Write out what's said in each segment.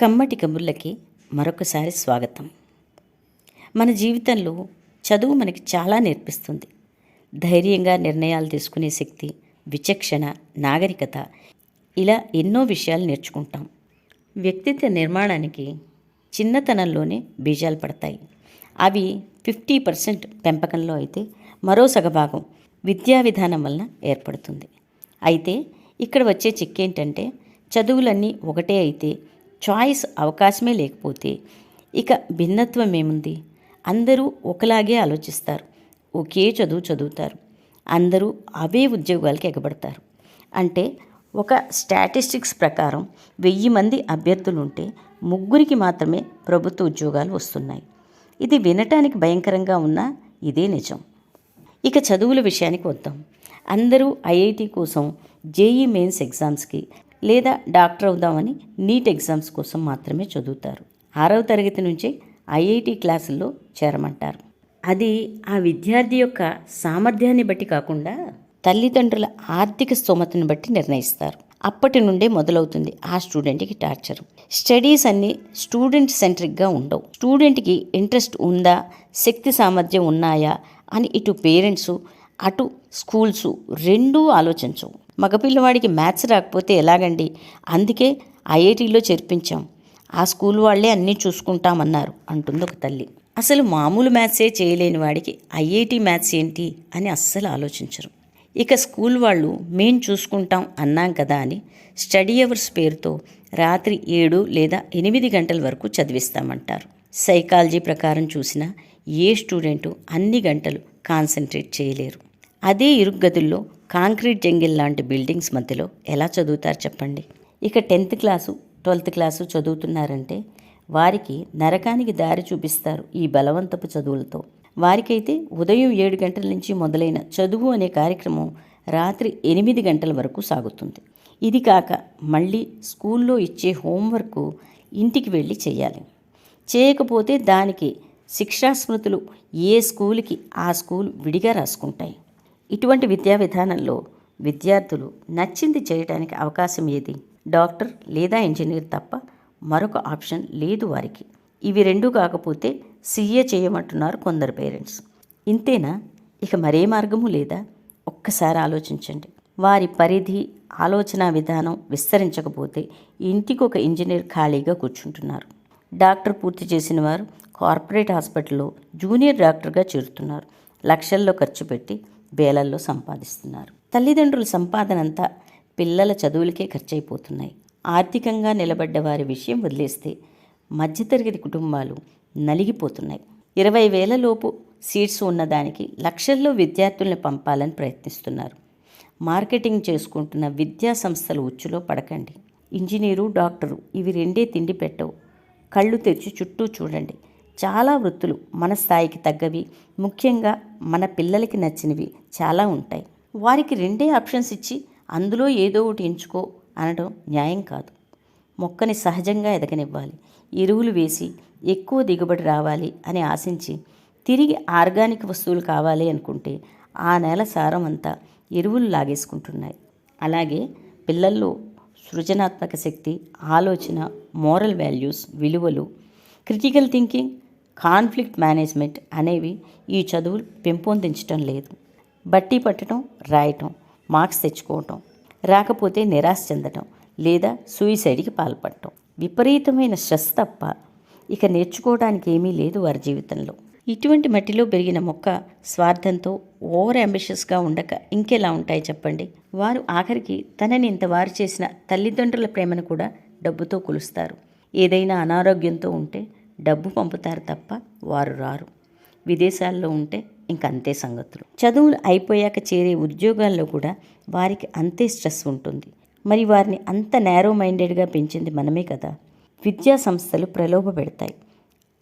కమ్మటి కబుర్లకి మరొకసారి స్వాగతం. మన జీవితంలో చదువు మనకి చాలా నేర్పిస్తుంది. ధైర్యంగా నిర్ణయాలు తీసుకునే శక్తి విచక్షణ నాగరికత ఇలా ఎన్నో విషయాలు నేర్చుకుంటాం. వ్యక్తిత్వ నిర్మాణానికి చిన్నతనంలోనే బీజాలు పడతాయి. అవి ఫిఫ్టీ పర్సెంట్ పెంపకంలో అయితే మరో సగభాగం విద్యా విధానం వలన ఏర్పడుతుంది. అయితే ఇక్కడ వచ్చే చిక్కేంటంటే చదువులన్నీ ఒకటే అయితే చాయిస్ అవకాశమే లేకపోతే ఇక భిన్నత్వం ఏముంది? అందరూ ఒకలాగే ఆలోచిస్తారు. ఒకే చదువు చదువుతారు. అందరూ అవే ఉద్యోగాలకి ఎగబడతారు. అంటే ఒక స్టాటిస్టిక్స్ ప్రకారం వెయ్యి మంది అభ్యర్థులు ఉంటే ముగ్గురికి మాత్రమే ప్రభుత్వ ఉద్యోగాలు వస్తున్నాయి. ఇది వినటానికి భయంకరంగా ఉన్నా ఇదే నిజం. ఇక చదువుల విషయానికి వద్దాం. అందరూ ఐఐటి కోసం జేఈ మెయిన్స్ ఎగ్జామ్స్కి లేదా డాక్టర్ అవుదామని నీట్ ఎగ్జామ్స్ కోసం మాత్రమే చదువుతారు. ఆరవ తరగతి నుంచే ఐఐటి క్లాసుల్లో చేరమంటారు. అది ఆ విద్యార్థి యొక్క సామర్థ్యాన్ని బట్టి కాకుండా తల్లిదండ్రుల ఆర్థిక స్తోమతను బట్టి నిర్ణయిస్తారు. అప్పటి నుండే మొదలవుతుంది ఆ స్టూడెంట్కి టార్చర్. స్టడీస్ అన్నీ స్టూడెంట్ సెంట్రిక్గా ఉండవు. స్టూడెంట్కి ఇంట్రెస్ట్ ఉందా శక్తి సామర్థ్యం ఉన్నాయా అని ఇటు పేరెంట్స్ అటు స్కూల్స్ రెండూ ఆలోచించవు. మగపిల్లవాడికి మ్యాథ్స్ రాకపోతే ఎలాగండి? అందుకే ఐఐటీలో చేర్పించాం. ఆ స్కూల్ వాళ్ళే అన్నీ చూసుకుంటామన్నారు అంటుంది ఒక తల్లి. అసలు మామూలు మ్యాథ్సే చేయలేని వాడికి ఐఐటి మ్యాథ్స్ ఏంటి అని అస్సలు ఆలోచించరు. ఇక స్కూల్ వాళ్ళు మేం చూసుకుంటాం అన్నాం కదా అని స్టడీ అవర్స్ పేరుతో రాత్రి ఏడు లేదా ఎనిమిది గంటల వరకు చదివిస్తామంటారు. సైకాలజీ ప్రకారం చూసినా ఏ స్టూడెంటు అన్ని గంటలు కాన్సన్ట్రేట్ చేయలేరు. అదే ఇరుగ్గదుల్లో కాంక్రీట్ జంగిల్ లాంటి బిల్డింగ్స్ మధ్యలో ఎలా చదువుతారు చెప్పండి? ఇక టెన్త్ క్లాసు ట్వెల్త్ క్లాసు చదువుతున్నారంటే వారికి నరకానికి దారి చూపిస్తారు ఈ బలవంతపు చదువులతో. వారికైతే ఉదయం ఏడు గంటల నుంచి మొదలైన చదువు అనే కార్యక్రమం రాత్రి ఎనిమిది గంటల వరకు సాగుతుంది. ఇది కాక మళ్ళీ స్కూల్లో ఇచ్చే హోంవర్క్ ఇంటికి వెళ్ళి చేయాలి. చేయకపోతే దానికి శిక్షాస్మృతులు ఏ స్కూల్కి ఆ స్కూల్ విడిగా రాసుకుంటాయి. ఇటువంటి విద్యా విధానంలో విద్యార్థులు నచ్చింది చేయడానికి అవకాశం ఏది? డాక్టర్ లేదా ఇంజనీర్ తప్ప మరొక ఆప్షన్ లేదు వారికి. ఇవి రెండు కాకపోతే సీఏ చేయమంటున్నారు కొందరు పేరెంట్స్. ఇంతేనా? ఇక మరే మార్గము లేదా? ఒక్కసారి ఆలోచించండి. వారి పరిధి ఆలోచన విధానం విస్తరించకపోతే ఇంటికి ఒక ఇంజనీర్ ఖాళీగా కూర్చుంటున్నారు. డాక్టర్ పూర్తి చేసిన వారు కార్పొరేట్ హాస్పిటల్లో జూనియర్ డాక్టర్గా చేరుతున్నారు. లక్షల్లో ఖర్చు పెట్టి వేలల్లో సంపాదిస్తున్నారు. తల్లిదండ్రుల సంపాదన అంతా పిల్లల చదువులకే ఖర్చయిపోతున్నాయి. ఆర్థికంగా నిలబడ్డ వారి విషయం వదిలేస్తే మధ్యతరగతి కుటుంబాలు నలిగిపోతున్నాయి. ఇరవై వేలలోపు సీట్స్ ఉన్నదానికి లక్షల్లో విద్యార్థుల్ని పంపాలని ప్రయత్నిస్తున్నారు. మార్కెటింగ్ చేసుకుంటున్న విద్యా సంస్థల ఉచ్చులో పడకండి. ఇంజనీరు డాక్టరు ఇవి రెండే తిండి పెట్టవు. కళ్ళు తెరిచి చుట్టూ చూడండి. చాలా వృత్తులు మన స్థాయికి తగ్గవి ముఖ్యంగా మన పిల్లలకి నచ్చినవి చాలా ఉంటాయి. వారికి రెండే ఆప్షన్స్ ఇచ్చి అందులో ఏదో ఒకటి ఎంచుకో అనడం న్యాయం కాదు. మొక్కని సహజంగా ఎదగనివ్వాలి ఎరువులు వేసి ఎక్కువ దిగుబడి రావాలి అని ఆశించి తిరిగి ఆర్గానిక్ వస్తువులు కావాలి అనుకుంటే ఆ నేల సారం అంతా ఎరువులు లాగేసుకుంటున్నాయి. అలాగే పిల్లల్లో సృజనాత్మక శక్తి ఆలోచన మోరల్ వాల్యూస్ విలువలు క్రిటికల్ థింకింగ్ కాన్ఫ్లిక్ట్ మేనేజ్మెంట్ అనేవి ఈ చదువులు పెంపొందించటం లేదు. బట్టి పట్టడం రాయటం మార్క్స్ తెచ్చుకోవటం రాకపోతే నిరాశ చెందటం లేదా సూయిసైడ్కి పాల్పడటం విపరీతమైన స్ట్రెస్ తప్ప ఇక నేర్చుకోవడానికి ఏమీ లేదు వారి జీవితంలో. ఇటువంటి మట్టిలో పెరిగిన మొక్క స్వార్థంతో ఓవర్ అంబిషియస్గా ఉండక ఇంకెలా ఉంటాయి చెప్పండి? వారు ఆఖరికి తనని ఇంత వారు చేసిన తల్లిదండ్రుల ప్రేమను కూడా డబ్బుతో కొలుస్తారు. ఏదైనా అనారోగ్యంతో ఉంటే డబ్బు పంపుతారు తప్ప వారు రారు. విదేశాల్లో ఉంటే ఇంకంతే సంగతులు. చదువులు అయిపోయాక చేరే ఉద్యోగాల్లో కూడా వారికి అంతే స్ట్రెస్ ఉంటుంది. మరి వారిని అంత నేరో మైండెడ్గా పెంచింది మనమే కదా. విద్యా సంస్థలు ప్రలోభ పెడతాయి.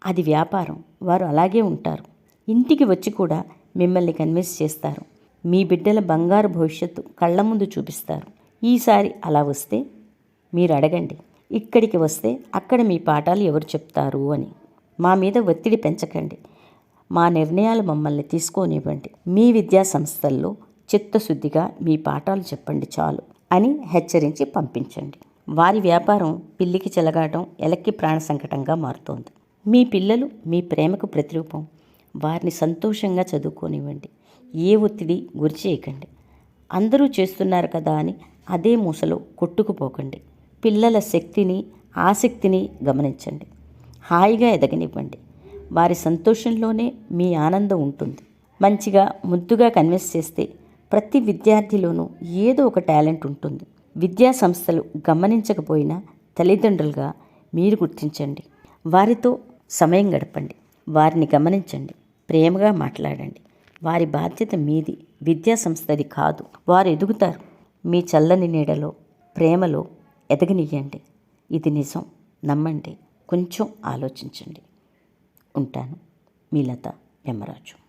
అది వ్యాపారం. వారు అలాగే ఉంటారు. ఇంటికి వచ్చి కూడా మిమ్మల్ని కన్విన్స్ చేస్తారు. మీ బిడ్డల బంగారు భవిష్యత్తు కళ్ళ ముందు చూపిస్తారు. ఈసారి అలా వస్తే మీరు అడగండి. ఇక్కడికి వస్తే అక్కడ మీ పాఠాలు ఎవరు చెప్తారు అని. మా మీద ఒత్తిడి పెంచకండి. మా నిర్ణయాలు మమ్మల్ని తీసుకోనివ్వండి. మీ విద్యా సంస్థల్లో చిత్తశుద్ధిగా మీ పాఠాలు చెప్పండి చాలు అని హెచ్చరించి పంపించండి. వారి వ్యాపారం పిల్లికి చెలగాటం ఎలక్కి ప్రాణ సంకటంగా మారుతోంది. మీ పిల్లలు మీ ప్రేమకు ప్రతిరూపం. వారిని సంతోషంగా చదువుకోనివ్వండి. ఏ ఒత్తిడి గురి చేయకండి అందరూ చేస్తున్నారు కదా అని అదే మూసలో కొట్టుకుపోకండి. పిల్లల శక్తిని ఆసక్తిని గమనించండి. హాయిగా ఎదగనివ్వండి. వారి సంతోషంలోనే మీ ఆనందం ఉంటుంది. మంచిగా ముద్దుగా కన్విన్స్ చేస్తే ప్రతి విద్యార్థిలోనూ ఏదో ఒక టాలెంట్ ఉంటుంది. విద్యా సంస్థలు గమనించకపోయినా తల్లిదండ్రులుగా మీరు గుర్తించండి. వారితో సమయం గడపండి. వారిని గమనించండి. ప్రేమగా మాట్లాడండి. వారి బాధ్యత మీది. విద్యా సంస్థది కాదు. వారు ఎదుగుతారు. మీ చల్లని నీడలో ప్రేమలో ఎదగనియ్యండి. ఇది నిజం. నమ్మండి. కొంచెం ఆలోచించండి. ఉంటాను. మీ లత యమరాజు.